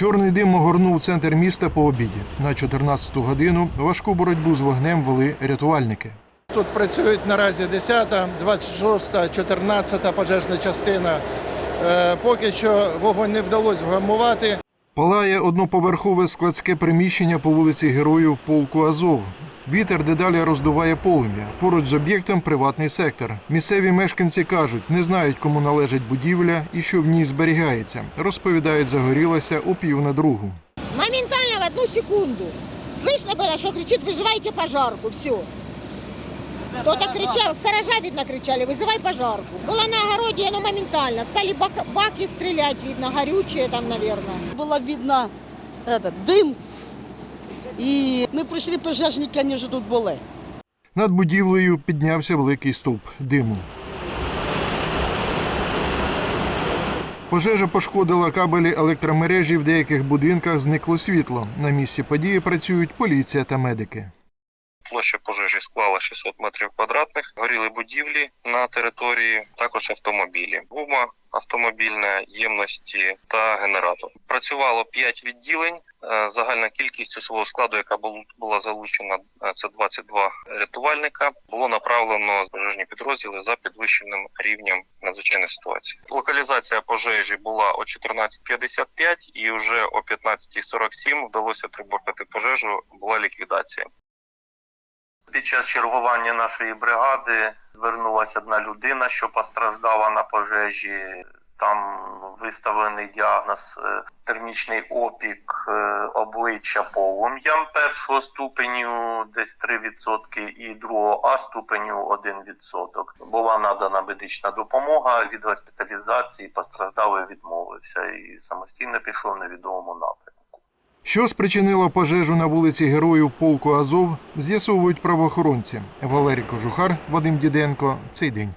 Чорний дим огорнув центр міста по обіді. На 14-ту годину важку боротьбу з вогнем вели рятувальники. Тут працюють наразі 10, 26, 14 пожежна частина. Е, Поки що вогонь не вдалося вгамувати. Палає одноповерхове складське приміщення по вулиці Героїв полку Азов. Вітер дедалі роздуває полум'я. Поруч з об'єктом приватний сектор. Місцеві мешканці кажуть, не знають, кому належить будівля і що в ній зберігається. Розповідають, загорілася о пів на другу. Моментально в одну секунду. Слышно было, что кричит, вызывайте пожарку, все. Кто-то кричал, сторожа, видно, кричали, вызывай пожарку. Было на огороде, оно моментально. Стали бак- баки стрелять, видно, горючее там, наверное. Было видно этот, дым. І ми прийшли пожежники, вони вже тут були. Над будівлею піднявся великий стовп диму. Пожежа пошкодила кабелі електромережі в деяких будинках зникло світло. На місці події працюють поліція та медики. Площа пожежі склала 600 метрів квадратних. Горіли будівлі на території, також автомобілі, гума автомобільна ємності та генератор. Працювало 5 відділень. Е, Загальна кількість особового складу, яка була залучена, е, це 22 рятувальника. Було направлено пожежні підрозділи за підвищеним рівнем надзвичайної ситуації. Локалізація пожежі була о 14.55 і вже о 15.47 вдалося приборкати пожежу. Була ліквідація. Під час чергування нашої бригади звернулася одна людина, що постраждала на пожежі. Там виставлений діагноз е, термічний опік е, обличчя полум'ям першого ступеню десь 3% і другого А ступеню 1%. Була надана медична допомога від госпіталізації, постраждалий відмовився і самостійно пішов в невідомому напрямку. Що спричинило пожежу на вулиці Героїв полку Азов, з'ясовують правоохоронці. Валерій Кожухар, Вадим Діденко. Цей день.